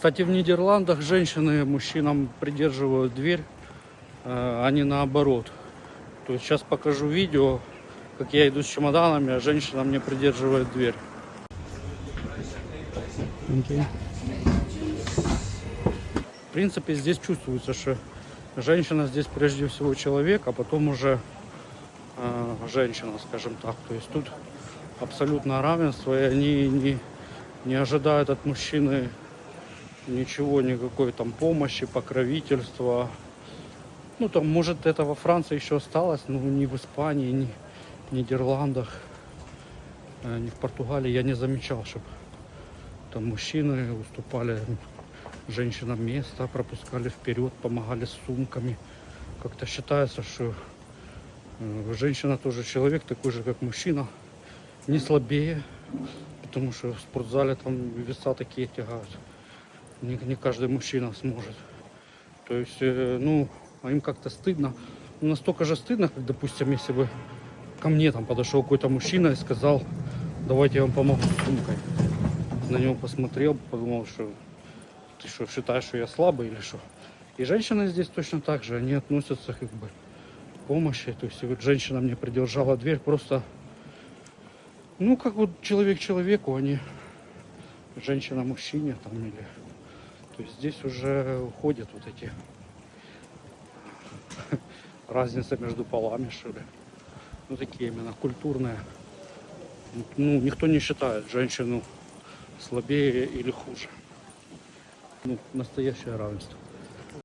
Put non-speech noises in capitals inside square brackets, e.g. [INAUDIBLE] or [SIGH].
Кстати, в Нидерландах женщины мужчинам придерживают дверь, э, а не наоборот. То есть сейчас покажу видео, как я иду с чемоданами, а женщина мне придерживает дверь. Окей. В принципе, здесь чувствуется, что женщина здесь прежде всего человек, а потом уже э, женщина, скажем так. То есть тут абсолютное равенство, и они не, не ожидают от мужчины ничего, никакой там помощи, покровительства. Ну, там, может, это во Франции еще осталось, но ни в Испании, ни в Нидерландах, э, ни в Португалии я не замечал, чтобы там мужчины уступали женщинам место, пропускали вперед, помогали с сумками. Как-то считается, что э, женщина тоже человек, такой же, как мужчина, не слабее, потому что в спортзале там веса такие тягают. Не, не каждый мужчина сможет. То есть, э, ну, а им как-то стыдно. Ну, настолько же стыдно, как, допустим, если бы ко мне там подошел какой-то мужчина и сказал, давайте я вам помогу с сумкой. На него посмотрел, подумал, что ты что, считаешь, что я слабый или что? И женщины здесь точно так же, они относятся как бы к помощи. То есть вот женщина мне придержала дверь просто, ну, как вот человек человеку, а не женщина мужчине там или... То есть здесь уже уходят вот эти [LAUGHS] разница между полами, что ли. Ну, такие именно культурные. Ну, никто не считает женщину слабее или хуже. Ну, настоящее равенство.